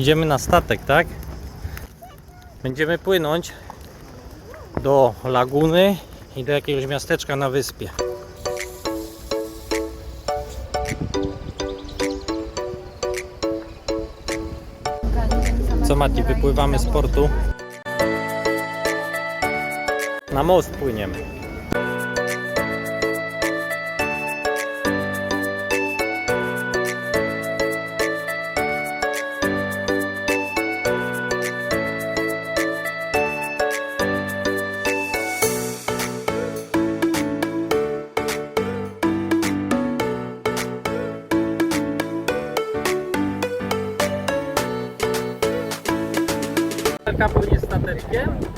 Idziemy na statek, tak? Będziemy płynąć do laguny i do jakiegoś miasteczka na wyspie. Co Mati, wypływamy z portu? Na most płyniemy. Jest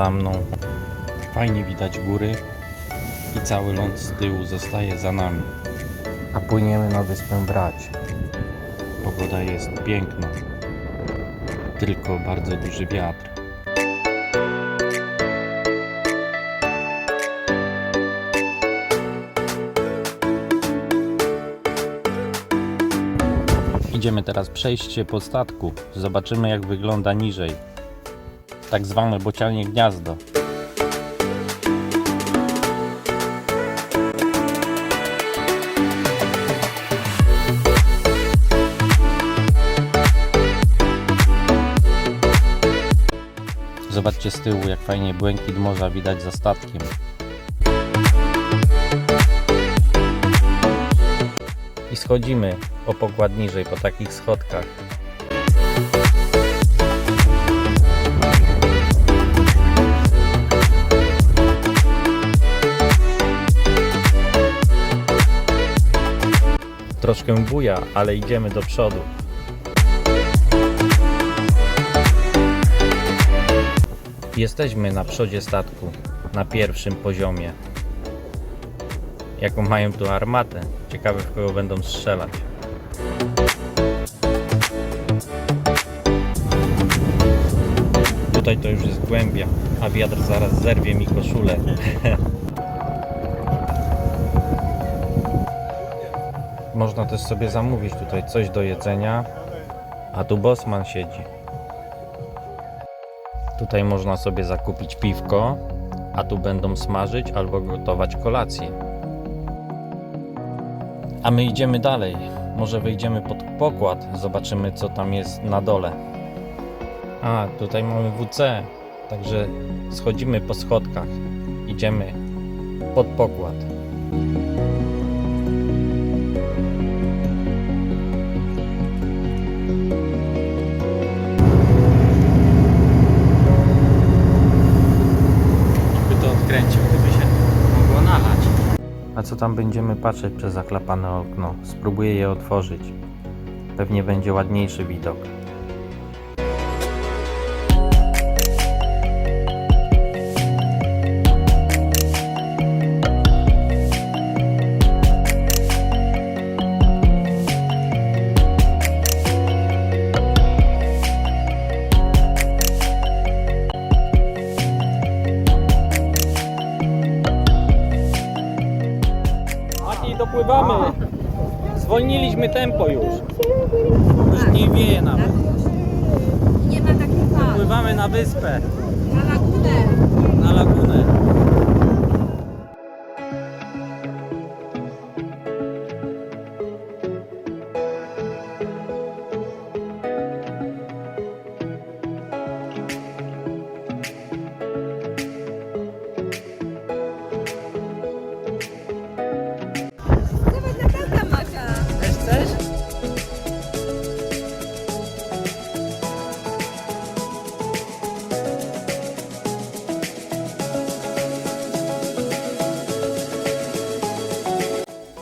za mną fajnie widać góry i cały ląd z tyłu zostaje za nami. A płyniemy na wyspę Brać. Pogoda jest piękna, tylko bardzo duży wiatr. Idziemy teraz przejście po statku. Zobaczymy jak wygląda niżej. Tak zwane bocianie gniazdo. Zobaczcie z tyłu, jak fajnie błękit morza widać za statkiem. I schodzimy o pokład niżej po takich schodkach. Troszkę buja, ale idziemy do przodu. Jesteśmy na przodzie statku, na pierwszym poziomie. Jaką mają tu armatę? Ciekawe w kogo będą strzelać. Tutaj to już jest głębia, a wiatr zaraz zerwie mi koszulę. Można też sobie zamówić tutaj coś do jedzenia, a tu bosman siedzi. Tutaj można sobie zakupić piwko, a tu będą smażyć albo gotować kolację. A my idziemy dalej. Może wyjdziemy pod pokład, zobaczymy co tam jest na dole. A, tutaj mamy WC, także schodzimy po schodkach. Idziemy pod pokład. Co tam będziemy patrzeć przez zaklapane okno? Spróbuję je otworzyć. Pewnie będzie ładniejszy widok. Tempo już. Już nie wieje nawet. Nie ma takich fal. Pływamy na wyspę,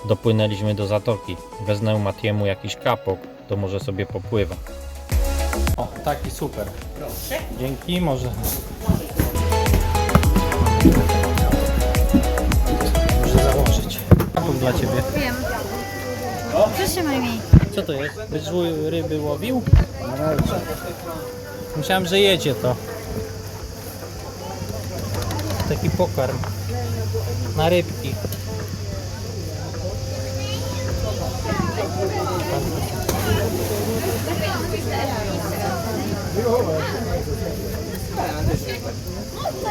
Dopłynęliśmy do zatoki. Wezmę Matiemu jakiś kapok, to może sobie popływa. O, taki super. Dzięki, może. Muszę założyć. Kapok dla ciebie. Wiem. Przytrzymaj mi. Co to jest? Byś zły ryby łowił? Myślałem, że jedzie to. Taki pokarm. Na rybki.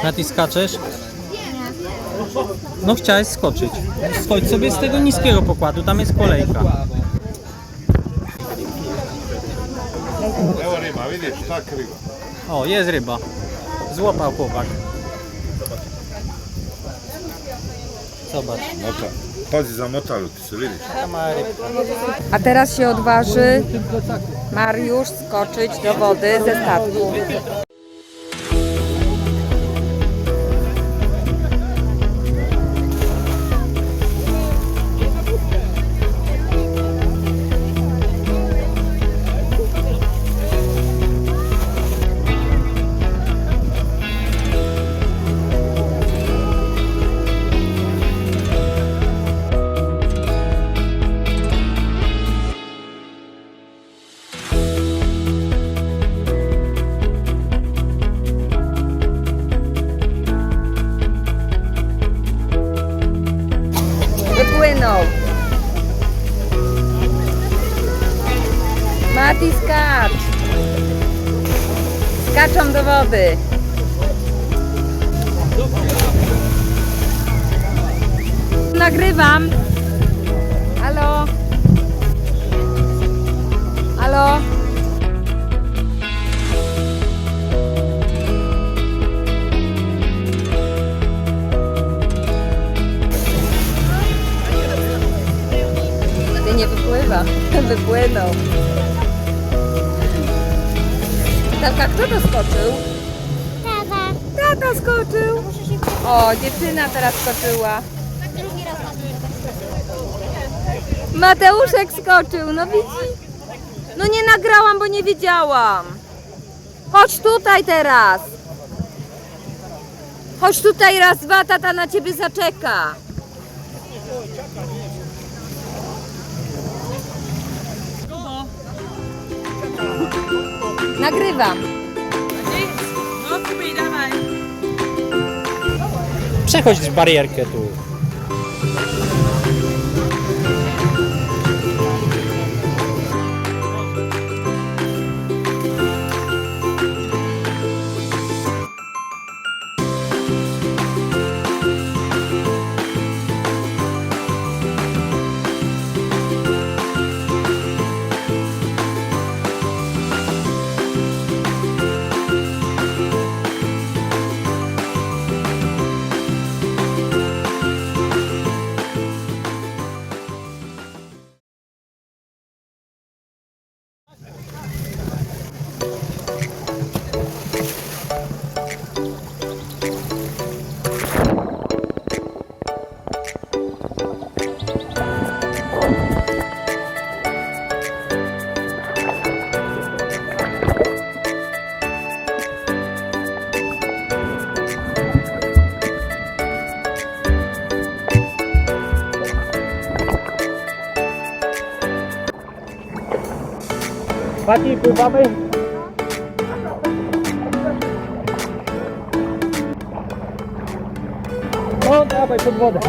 Nati skaczesz? No chciałeś skoczyć. Schodź sobie z tego niskiego pokładu, tam jest kolejka. Evo ryba, vidiš, tak ryba. O, jest ryba. Złapał chłopak. Zobacz, Mota. Pazi, zamotali rybka. A teraz się odważy Mariusz skoczyć do wody ze statku. Nagrywam. Halo. Halo. Ty nie wypływa. Wypłynął. Talka, kto to skoczył? Tata. Tata skoczył. O, dziewczyna teraz skoczyła. drugi raz na Mateuszek skoczył, no widzi? No nie nagrałam, bo nie wiedziałam. Chodź tutaj teraz. Chodź tutaj raz, dwa, tata na ciebie zaczeka. Nagrywam. Przechodź z barierkę tu. Pati, pływamy? No, dawaj pod wodę.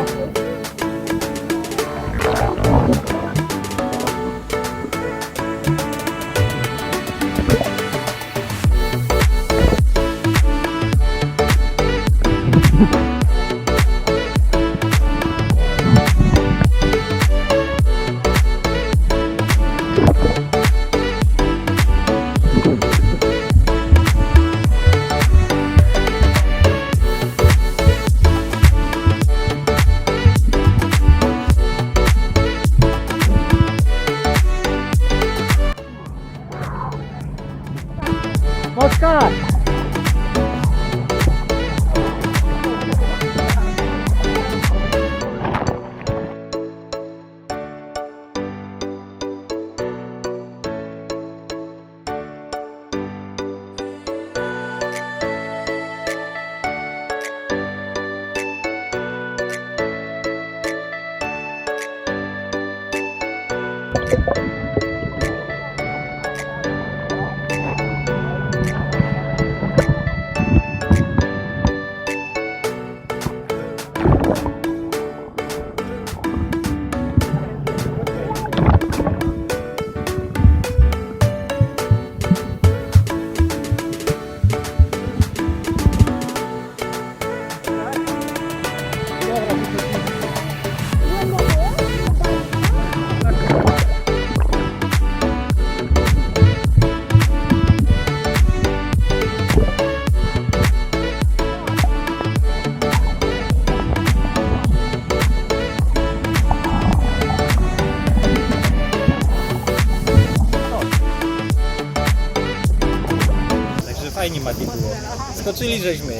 Skoczyli żeśmy.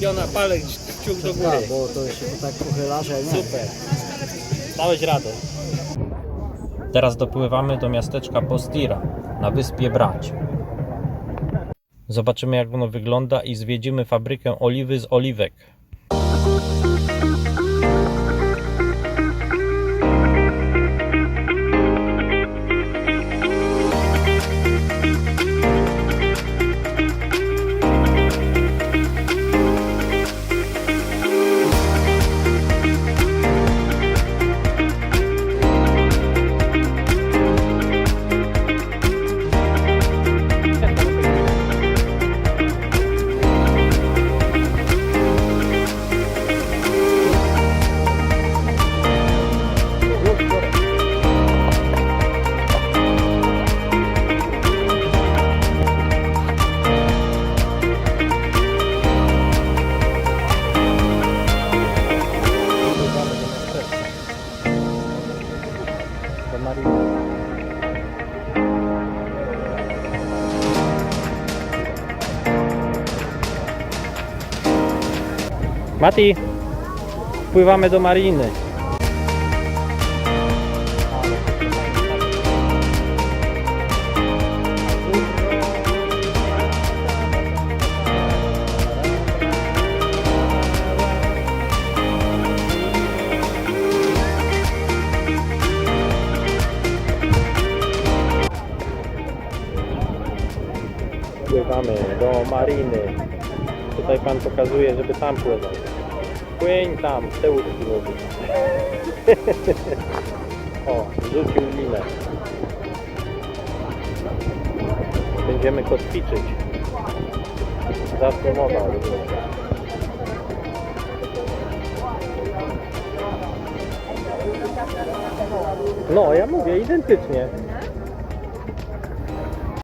Piona, palec, kciuk do góry. Tak, bo to się tak pochyla, że nie. Super. Dałeś radę. Teraz dopływamy do miasteczka Postira na wyspie Brać. Zobaczymy jak ono wygląda i zwiedzimy fabrykę oliwy z oliwek. Mati, pływamy do mariny. Pływamy do mariny. Tutaj pan pokazuje, żeby tam pływał. Płyń tam, z tyłu mówi. o, rzucił linę. Będziemy kotwiczyć. Zasłomowa. No, ja mówię, identycznie.